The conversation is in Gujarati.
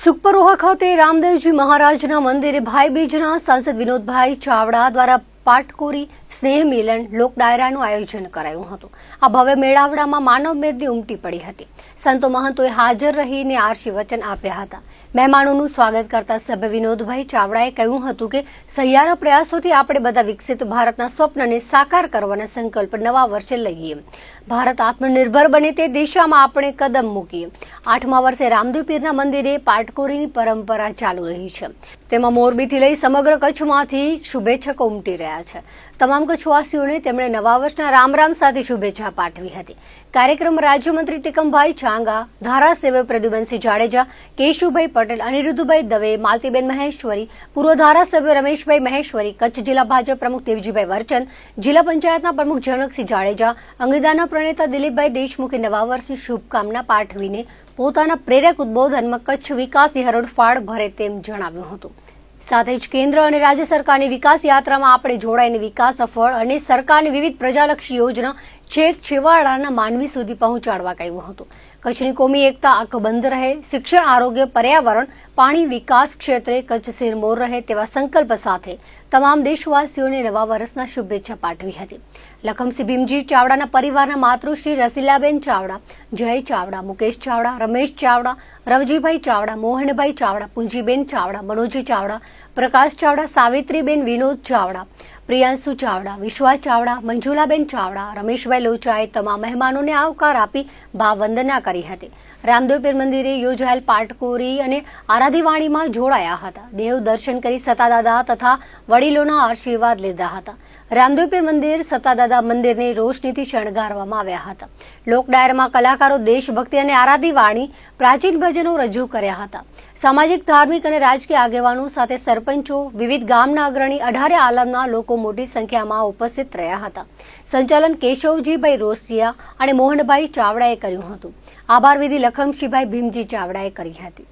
સુખપરોહા ખાતે રામદેવજી મહારાજના મંદિરે ભાઈ બીજના સાંસદ વિનોદભાઈ ચાવડા દ્વારા પાટકોરી સ્નેહ મિલન લોક ડાયરાનું આયોજન કરાયું હતું. આ ભવ્ય મેળાવડામાં માનવ મેદની ઉમટી પડી હતી. સંતો મહંતોએ હાજર રહીને આરસી આપ્યા હતા. મહેમાનોનું સ્વાગત કરતા સભ્ય વિનોદભાઈ ચાવડાએ કહ્યું હતું કે, સહિયારા પ્રયાસોથી આપણે બધા વિકસિત ભારતના સ્વપ્નને સાકાર કરવાના સંકલ્પ નવા વર્ષે લઈએ. ભારત આત્મનિર્ભર બને તે દિશામાં આપણે કદમ મૂકીએ. આઠમા વર્ષે રામદેવ પીરના મંદિરે પાટકોરીની પરંપરા ચાલુ રહી છે. તેમાં મોરબીથી લઈ સમગ્ર કચ્છમાંથી શુભેચ્છકો ઉમટી રહ્યા છે. તમામ કચ્છવાસીઓને તેમણે નવા વર્ષના રામ રામ સાથે શુભેચ્છા પાઠવી હતી. કાર્યક્રમ રાજ્યમંત્રી તિકમભાઈ ચાંગા ધારાસભ્ય પ્રદ્યુમનસિંહ જાડેજા, કેશુભાઈ પટેલ, અનિરુદ્ધભાઈ દવે, માલતીબેન મહેશ્વરી, પૂર્વ ધારાસભ્ય રમેશભાઈ મહેશ્વરી, કચ્છ જિલ્લા ભાજપ પ્રમુખ દેવજીભાઈ વર્ચન, જિલ્લા પંચાયતના પ્રમુખ જનકસિંહ જાડેજા, અંગદાના પ્રણેતા દિલીપભાઈ દેશમુખે નવા વર્ષની શુભકામના પાઠવીને પોતાના પ્રેરક ઉદબોધનમાં કચ્છ વિકાસની હરણફાળ ભરે તેમ જણાવ્યું હતું. સાથે જ કેન્દ્ર અને રાજ્ય સરકારની વિકાસ યાત્રામાં આપણે જોડાઈને વિકાસ સફળ અને સરકારની વિવિધ પ્રજાલક્ષી યોજના છેક છેવાડાના માનવી સુધી પહોંચાડવા કહ્યું હતું. કચ્છની કોમી એકતા અકબંધ રહે, શિક્ષણ, આરોગ્ય, પર્યાવરણ, પાણી વિકાસ ક્ષેત્રે કચ્છ સિરમોર રહે તેવા સંકલ્પ સાથે તમામ દેશવાસીઓને નવા વર્ષના શુભેચ્છા પાઠવી હતી. લખમસિંહ ભીમજી ચાવડાના પરિવારના માતૃશ્રી રસીલાબેન ચાવડા, જય ચાવડા, મુકેશ ચાવડા, રમેશ ચાવડા, રવજીભાઈ ચાવડા, મોહનભાઈ ચાવડા, પુંજીબેન ચાવડા, મનોજી ચાવડા, પ્રકાશ ચાવડા, સાવિત્રીબેન વિનોદ ચાવડા પ્રિયાંશુ ચાવડા, વિશ્વાસ ચાવડા, મંજુલાબેન ચાવડા, રમેશભાઈ લોચાએ તમામ મહેમાનોને આવકાર આપી ભાવવંદના કરી હતી. રામદેવ પીર મંદિરે યોજાયેલ પાટકોરી અને આરાધીવાણીમાં જોડાયા હતા. દેવ દર્શન કરી સતાદાદા તથા વડીલોના આશીર્વાદ લીધા હતા. રામદેવ પીર મંદિર સતાદાદા મંદિરને રોશનીથી શણગારવામાં આવ્યા હતા. લોકડાયરમાં કલાકારો, દેશભક્તિ અને આરાધી વાણી, પ્રાચીન ભજનો રજૂ કર્યા હતા. સામાજિક, ધાર્મિક અને રાજકીય આગેવાનો સાથે સરપંચો, વિવિધ ગામના અગ્રણી, અઢારે આલમના લોકો મોટી સંખ્યામાં ઉપસ્થિત રહ્યા હતા. સંચાલન કેશવજીભાઈ રોસિયા અને મોહનભાઈ ચાવડાએ કર્યું હતું. આભાર વિધિ લખમશીભાઈ ભીમજી ચાવડાએ કરી હતી.